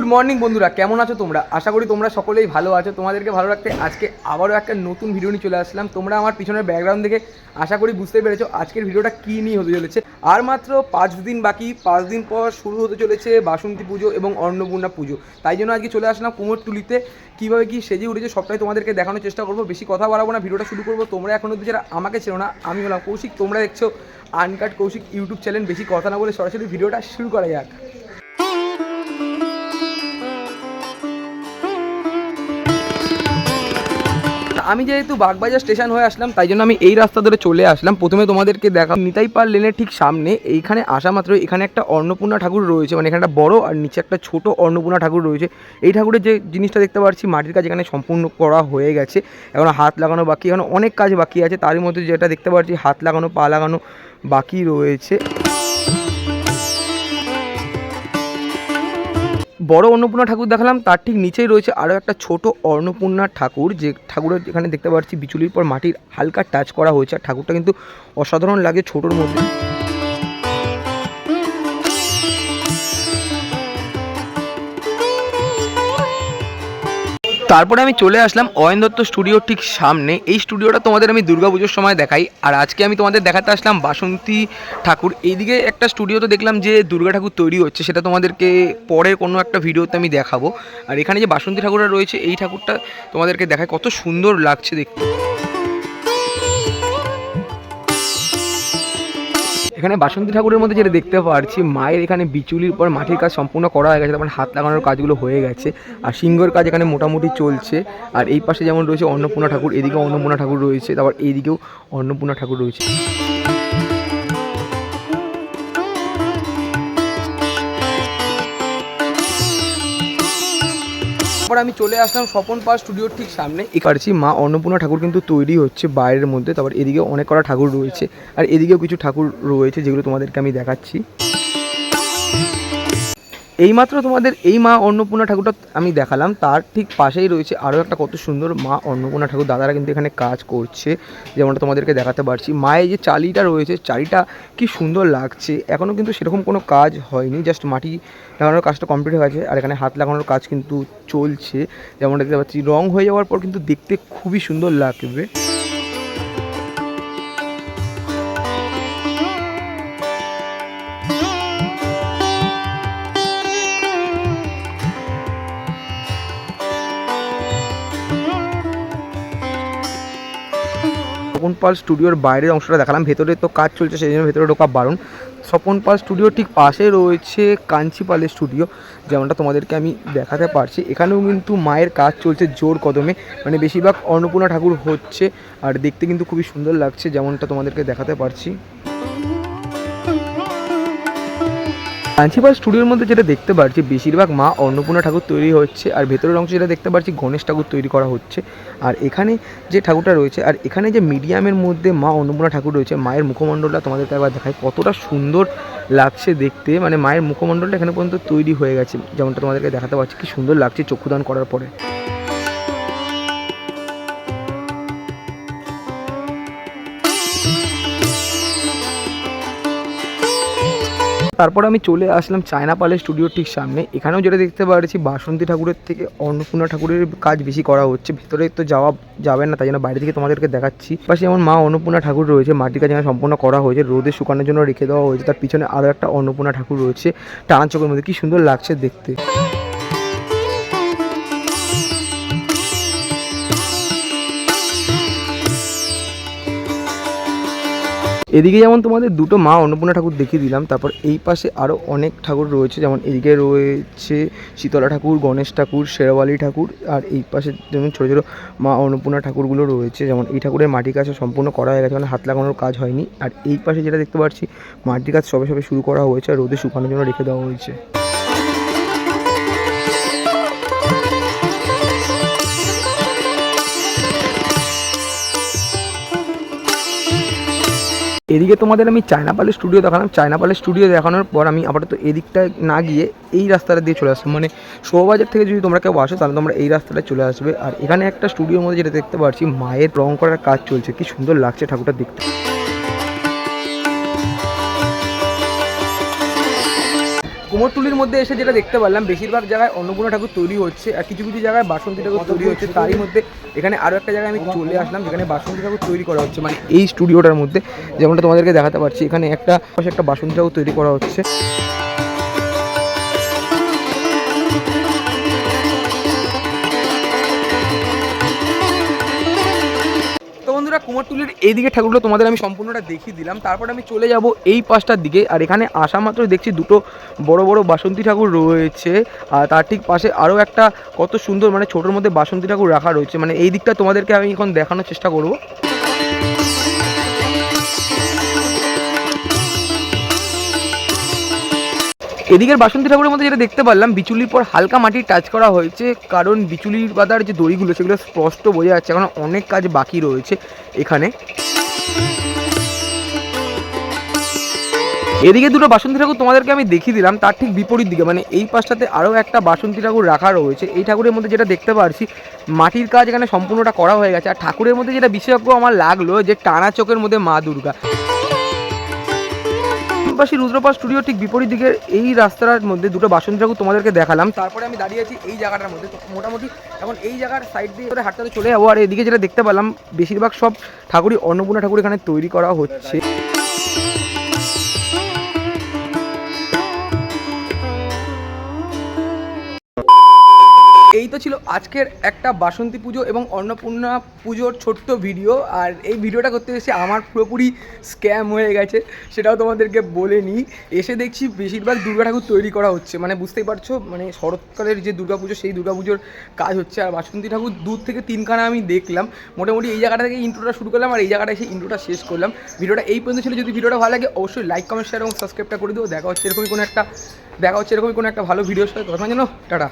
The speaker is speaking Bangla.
গুড মর্নিং বন্ধুরা। কেমন আছো তোমরা? আশা করি তোমরা সকলেই ভালো আছো। তোমাদেরকে ভালো রাখতে আজকে আবারও একটা নতুন ভিডিও নিয়ে চলে আসলাম। তোমরা আমার পিছনের ব্যাকগ্রাউন্ড দেখে আশা করি বুঝতে পেরেছ আজকের ভিডিওটা কী নিয়ে হতে চলেছে। আর মাত্র পাঁচ দিন বাকি, পাঁচ দিন পর শুরু হতে চলেছে বাসন্তী পুজো এবং অন্নপূর্ণা পুজো। তাই জন্য আজকে চলে আসলাম কুমোরটুলিতে। কীভাবে কী সেজে উঠেছে সবটাই তোমাদেরকে দেখানোর চেষ্টা করব। বেশি কথা বাড়াবো না ভিডিওটা শুরু করব। তোমরা এখন অব্দি যারা আমাকে ছিল না, আমি হলাম কৌশিক। তোমরা দেখছ আনকাট কৌশিক ইউটিউব চ্যানেল। বেশি কথা না বলে সরাসরি ভিডিওটা শুরু করা যাক। আমি যেহেতু বাগবাজার স্টেশন হয়ে আসলাম, তাই জন্য আমি এই রাস্তা ধরে চলে আসলাম। প্রথমে তোমাদেরকে দেখা নিতাই পার লেনের ঠিক সামনে, এইখানে আসা মাত্র এখানে একটা অন্নপূর্ণা ঠাকুর রয়েছে। মানে এখানে একটা বড় আর নিচে একটা ছোট অন্নপূর্ণা ঠাকুর রয়েছে। এই ঠাকুরের যে জিনিসটা দেখতে পাচ্ছি, মাটির কাজ এখানে সম্পূর্ণ করা হয়ে গেছে। এখন হাত লাগানো বাকি, এখন অনেক কাজ বাকি আছে। তারই মধ্যে যেটা দেখতে পাচ্ছি, হাত লাগানো, পা লাগানো বাকি রয়েছে। বড় অন্নপূর্ণা ঠাকুর দেখালাম, তার ঠিক নিচেই রয়েছে আরও একটা ছোট অন্নপূর্ণা ঠাকুর, যে ঠাকুরের এখানে দেখতে পাচ্ছি বিচুলির পর মাটির হালকা টাচ করা হয়েছে, আর ঠাকুরটা কিন্তু অসাধারণ লাগে ছোটোর মধ্যে। তারপরে আমি চলে আসলাম অয়ন দত্ত স্টুডিওর ঠিক সামনে। এই স্টুডিওটা তোমাদের আমি দুর্গা পুজোর সময় দেখাই। আর আজকে আমি তোমাদের দেখাতে আসলাম বাসন্তী ঠাকুর। এইদিকে একটা স্টুডিওতে দেখলাম যে দুর্গা ঠাকুর তৈরি হচ্ছে, সেটা তোমাদেরকে পরে কোনো একটা ভিডিওতে আমি দেখাবো। আর এখানে যে বাসন্তী ঠাকুরটা রয়েছে, এই ঠাকুরটা তোমাদেরকে দেখায় কত সুন্দর লাগছে দেখতে। এখানে বাসন্তী ঠাকুরের মধ্যে যেটা দেখতে পারছি, মায়ের এখানে বিচুলির পর মাটির কাজ সম্পূর্ণ করা হয়ে গেছে, তারপর হাত লাগানোর কাজগুলো হয়ে গেছে, আর সিংহর কাজ এখানে মোটামুটি চলছে, আর এই পাশে যেমন রয়েছে অন্নপূর্ণা ঠাকুর, এদিকেও অন্নপূর্ণা ঠাকুর রয়েছে, তারপর এইদিকেও অন্নপূর্ণা ঠাকুর রয়েছে। তারপর আমি চলে আসলাম স্বপন পাল স্টুডিওর ঠিক সামনে। পারছি মা অন্নপূর্ণা ঠাকুর কিন্তু তৈরি হচ্ছে বাইরের মধ্যে। তারপর এদিকে অনেক কটা ঠাকুর রয়েছে। আর এদিকেও কিছু ঠাকুর রয়েছে যেগুলো তোমাদেরকে আমি দেখাচ্ছি। এইমাত্র তোমাদের এই মা অন্নপূর্ণা ঠাকুরটা আমি দেখালাম, তার ঠিক পাশেই রয়েছে আরও একটা কত সুন্দর মা অন্নপূর্ণা ঠাকুর। দাদারা কিন্তু এখানে কাজ করছে, যেমনটা তোমাদেরকে দেখাতে পারছি। মায়ের যে চালিটা রয়েছে, চালিটা কি সুন্দর লাগছে। এখনও কিন্তু সেরকম কোনো কাজ হয়নি জাস্ট মাটি লাগানোর কাজটা কমপ্লিট হয়ে গেছে, আর এখানে হাত লাগানোর কাজ কিন্তু চলছে। যেমনটা দেখতে পাচ্ছি, রং হয়ে যাওয়ার পর কিন্তু দেখতে খুবই সুন্দর লাগবে। পাল স্টুডিওর বাইরের অংশটা দেখালাম। ভেতরে তো কাজ চলছে, সেই জন্য ভেতরে ঢোকা বারণ। স্বপন পাল স্টুডিওর ঠিক পাশে রয়েছে কাঞ্চি পালের স্টুডিও, যেমনটা তোমাদেরকে আমি দেখাতে পারছি। এখানেও কিন্তু মায়ের কাজ চলছে জোর কদমে। মানে বেশিরভাগ অন্নপূর্ণা ঠাকুর হচ্ছে, আর দেখতে কিন্তু খুবই সুন্দর লাগছে, যেমনটা তোমাদেরকে দেখাতে পারছি। কাঞ্চিপাল স্টুডিওর মধ্যে যেটা দেখতে পাচ্ছি বেশিরভাগ মা অন্নপূর্ণা ঠাকুর তৈরি হচ্ছে, আর ভেতরের অংশ যেটা দেখতে পাচ্ছি গণেশ ঠাকুর তৈরি করা হচ্ছে। আর এখানে যে ঠাকুরটা রয়েছে, আর এখানে যে মিডিয়ামের মধ্যে মা অন্নপূর্ণা ঠাকুর রয়েছে, মায়ের মুখমণ্ডলটা তোমাদেরকে একবার দেখায় কতটা সুন্দর লাগছে দেখতে। মানে মায়ের মুখমণ্ডলটা এখানে পর্যন্ত তৈরি হয়ে গেছে, যেমনটা তোমাদেরকে দেখাতে পারছি, কি সুন্দর লাগছে চক্ষুদান করার পরে। তারপর আমি চলে আসলাম চায়না পালের স্টুডিওর ঠিক সামনে। এখানেও যেটা দেখতে পাচ্ছি বাসন্তী ঠাকুরের থেকে অন্নপূর্ণা ঠাকুরের কাজ বেশি করা হচ্ছে। ভেতরে তো যাওয়া যাবে না, তাই জন্য বাইরে থেকে তোমাদেরকে দেখাচ্ছি। পাশে যেমন মা অন্নপূর্ণা ঠাকুর রয়েছে, মাটির কাজ সম্পূর্ণ করা হয়েছে, রোদে শুকানোর জন্য রেখে দেওয়া হয়েছে, তার পিছনে আরও একটা অন্নপূর্ণা ঠাকুর রয়েছে। টানা চোখের মধ্যে কি সুন্দর লাগছে দেখতে। এদিকে যেমন তোমাদের দুটো মা, অন্নপূর্ণা ঠাকুর দেখিয়ে দিলাম, তারপর এই পাশে আরও অনেক ঠাকুর রয়েছে, যেমন এদিকে রয়েছে শীতলা ঠাকুর, গণেশ ঠাকুর, শেরওয়ালি ঠাকুর, আর এই পাশে যেমন ছোটো ছোটো মা, অন্নপূর্ণা ঠাকুরগুলো রয়েছে, যেমন এই ঠাকুরের মাটির কাজ সম্পূর্ণ করা হয়ে গেছে মানে হাত লাগানোর কাজ হয়নি, আর এই পাশে যেটা দেখতে পাচ্ছি, মাটির কাজ সবে সবে শুরু করা হয়েছে, আর রোদে শুকানোর জন্য রেখে দেওয়া হয়েছে। এদিকে তোমাদের আমি চায়না পালের স্টুডিও দেখালাম। চায়নাপালের স্টুডিও দেখানোর পর আমি আপাতত এদিকটায় না গিয়ে এই রাস্তাটা দিয়ে চলে আসলাম মানে শোবাজার থেকে যদি তোমরা কেউ আসো, তাহলে তোমরা এই রাস্তাটা চলে আসবে। আর এখানে একটা স্টুডিওর মধ্যে যেটা দেখতে পাচ্ছি, মায়ের রং করার কাজ চলছে। কি সুন্দর লাগছে ঠাকুরটা দেখতে। কুমোরটুলির মধ্যে এসে যেটা দেখতে পারলাম, বেশিরভাগ জায়গায় অন্নপূর্ণা ঠাকুর তৈরি হচ্ছে আর কিছু কিছু জায়গায় বাসন্তী ঠাকুর তৈরি হচ্ছে। তারই মধ্যে এখানে আরও একটা জায়গায় আমি চলে আসলাম, যেখানে বাসন্তী ঠাকুর তৈরি করা হচ্ছে। মানে এই স্টুডিওটার মধ্যে যেমনটা তোমাদেরকে দেখাতে পারছি, এখানে একটা একটা বাসন্তী ঠাকুর তৈরি করা হচ্ছে। বন্ধুরা কুমারটুলির এইদিকে ঠাকুরগুলো তোমাদের আমি সম্পূর্ণটা দেখিয়ে দিলাম। তারপর আমি চলে যাব এই পাশটার দিকে, আর এখানে আসা মাত্র দেখছি দুটো বড় বড় বাসন্তী ঠাকুর রয়েছে। আর তার ঠিক পাশে আরও একটা কত সুন্দর মানে ছোটোর মধ্যে বাসন্তী ঠাকুর রাখা রয়েছে। মানে এই দিকটা তোমাদেরকে আমি এখন দেখানোর চেষ্টা করব। এদিকের বাসন্তী ঠাকুরের মধ্যে যেটা দেখতে পারলাম, বিচুলির পর হালকা মাটি টাচ করা হয়েছে, কারণ বিচুলির বাদার যে দড়িগুলো, সেগুলো স্পষ্ট বোঝা যাচ্ছে এখন অনেক কাজ বাকি রয়েছে এখানে। এদিকে দুটো বাসন্তী ঠাকুর তোমাদেরকে আমি দেখিয়ে দিলাম, তার ঠিক বিপরীত দিকে মানে এই পাশটাতে আরও একটা বাসন্তী ঠাকুর রাখা রয়েছে। এই ঠাকুরের মধ্যে যেটা দেখতে পারছি, মাটির কাজ এখানে সম্পূর্ণটা করা হয়ে গেছে। আর ঠাকুরের মধ্যে যেটা বিশেষজ্ঞ আমার লাগল, যে টানা চোখের মধ্যে মা দুর্গা। পাশে রুদ্রপাল স্টুডিও ঠিক বিপরীত দিকের এই রাস্তার মধ্যে দুটো বাসন্তী ঠাকুর তোমাদেরকে দেখালাম। তারপরে আমি দাঁড়িয়ে আছি এই জায়গাটার মধ্যে। মোটামুটি এখন এই জায়গার সাইড দিয়ে করে হাঁটতে চলে যাব। আর এদিকে যেটা দেখতে পেলাম, বেশিরভাগ সব ঠাকুরই অন্নপূর্ণা ঠাকুর এখানে তৈরি করা হচ্ছে। ছিল আজকের একটা বাসন্তী পুজো এবং অন্নপূর্ণা পুজোর ছোট্ট ভিডিও। আর এই ভিডিওটা করতে এসে আমার পুরোপুরি স্ক্যাম হয়ে গেছে, সেটাও তোমাদেরকে বলে নিই এসে দেখছি বেশিরভাগ দুর্গা ঠাকুর তৈরি করা হচ্ছে। মানে বুঝতেই পারছ মানে শরৎকালের যে দুর্গা পুজো, সেই দুর্গা পুজোর কাজ হচ্ছে। আর বাসন্তী ঠাকুর দূর থেকে তিনখানা আমি দেখলাম। মোটামুটি এই জায়গাটা থেকে ইন্ট্রোটা শুরু করলাম আর এই জায়গাটা এসে ইন্ট্রোটা শেষ করলাম। ভিডিওটা এই পর্যন্ত ছিল। যদি ভিডিওটা ভালো লাগে, অবশ্যই লাইক কমেন্ট শেয়ার এবং সাবস্ক্রাইবটা করে দেবো দেখা হচ্ছে এরকমই কোনো একটা দেখা হচ্ছে এরকমই কোনো একটা ভালো ভিডিওর সাথে। তখন যেন টাটা।